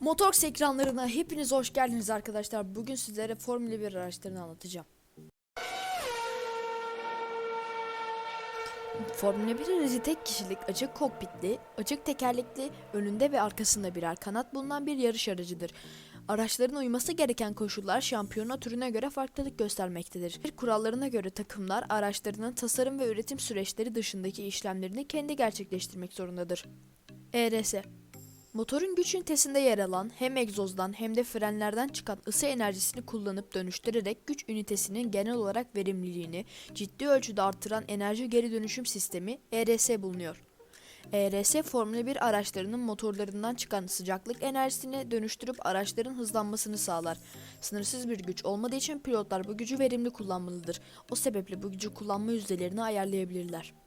Motorx ekranlarına hepiniz hoş geldiniz arkadaşlar. Bugün sizlere Formula 1 araçlarını anlatacağım. Formula 1 aracı tek kişilik açık kokpitli, açık tekerlekli, önünde ve arkasında birer kanat bulunan bir yarış aracıdır. Araçların uyması gereken koşullar şampiyona türüne göre farklılık göstermektedir. Kurallarına göre takımlar araçlarının tasarım ve üretim süreçleri dışındaki işlemlerini kendi gerçekleştirmek zorundadır. ERS Motorun güç ünitesinde yer alan hem egzozdan hem de frenlerden çıkan ısı enerjisini kullanıp dönüştürerek güç ünitesinin genel olarak verimliliğini ciddi ölçüde artıran enerji geri dönüşüm sistemi ERS bulunuyor. ERS Formula 1 araçlarının motorlarından çıkan sıcaklık enerjisini dönüştürüp araçların hızlanmasını sağlar. Sınırsız bir güç olmadığı için pilotlar bu gücü verimli kullanmalıdır. O sebeple bu gücü kullanma yüzdelerini ayarlayabilirler.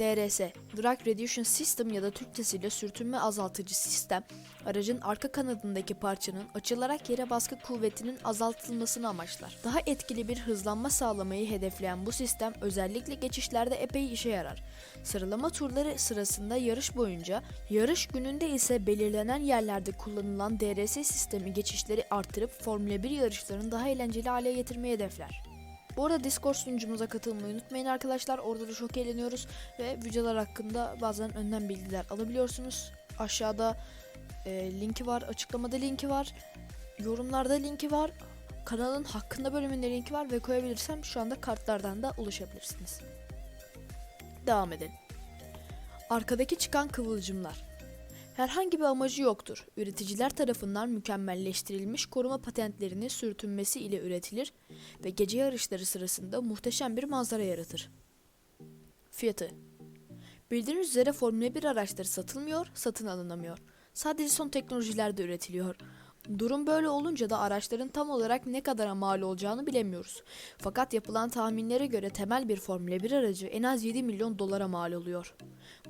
DRS, Drag Reduction System ya da Türkçesiyle sürtünme azaltıcı sistem, aracın arka kanadındaki parçanın açılarak yere baskı kuvvetinin azaltılmasını amaçlar. Daha etkili bir hızlanma sağlamayı hedefleyen bu sistem özellikle geçişlerde epey işe yarar. Sıralama turları sırasında yarış boyunca, yarış gününde ise belirlenen yerlerde kullanılan DRS sistemi geçişleri artırıp Formula 1 yarışlarını daha eğlenceli hale getirmeyi hedefler. Bu arada Discord sunucumuza katılmayı unutmayın arkadaşlar. Orada da çok eğleniyoruz ve videolar hakkında bazen önden bilgiler alabiliyorsunuz. Aşağıda e, linki var, açıklamada linki var, yorumlarda linki var. Kanalın hakkında bölümünde linki var ve koyabilirsem şu anda kartlardan da ulaşabilirsiniz. Devam edelim. Arkadaki çıkan kıvılcımlar. Herhangi bir amacı yoktur. Üreticiler tarafından mükemmelleştirilmiş koruma patentlerini sürtünmesi ile üretilir ve gece yarışları sırasında muhteşem bir manzara yaratır. Fiyatı Bildiğiniz üzere Formula 1 araçları satılmıyor, satın alınamıyor. Sadece son teknolojilerde üretiliyor. Durum böyle olunca da araçların tam olarak ne kadara mal olacağını bilemiyoruz. Fakat yapılan tahminlere göre temel bir Formula 1 aracı en az 7 milyon dolara mal oluyor.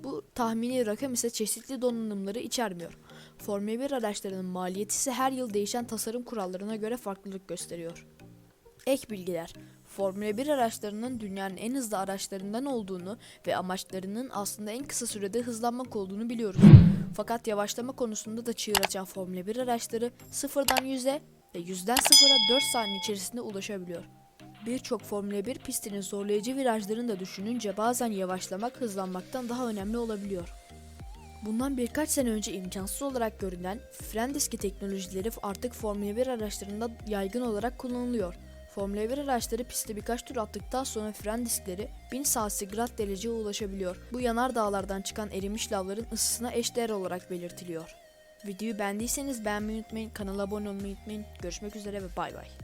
Bu tahmini rakam ise çeşitli donanımları içermiyor. Formula 1 araçlarının maliyeti ise her yıl değişen tasarım kurallarına göre farklılık gösteriyor. Ek bilgiler Formula 1 araçlarının dünyanın en hızlı araçlarından olduğunu ve amaçlarının aslında en kısa sürede hızlanmak olduğunu biliyoruz. Fakat yavaşlama konusunda da çığır açan Formula 1 araçları sıfırdan 100'e ve 100'den 0'a 4 saniye içerisinde ulaşabiliyor. Birçok Formula 1 pistinin zorlayıcı virajlarını da düşününce bazen yavaşlamak hızlanmaktan daha önemli olabiliyor. Bundan birkaç sene önce imkansız olarak görünen fren diski teknolojileri artık Formula 1 araçlarında yaygın olarak kullanılıyor. Formula 1 araçları pistte birkaç tur attıktan sonra fren diskleri 1000 santigrat dereceye ulaşabiliyor. Bu yanar dağlardan çıkan erimiş lavların ısısına eşdeğer olarak belirtiliyor. Videoyu beğendiyseniz beğenmeyi unutmayın, kanala abone olmayı unutmayın. Görüşmek üzere ve bay bay.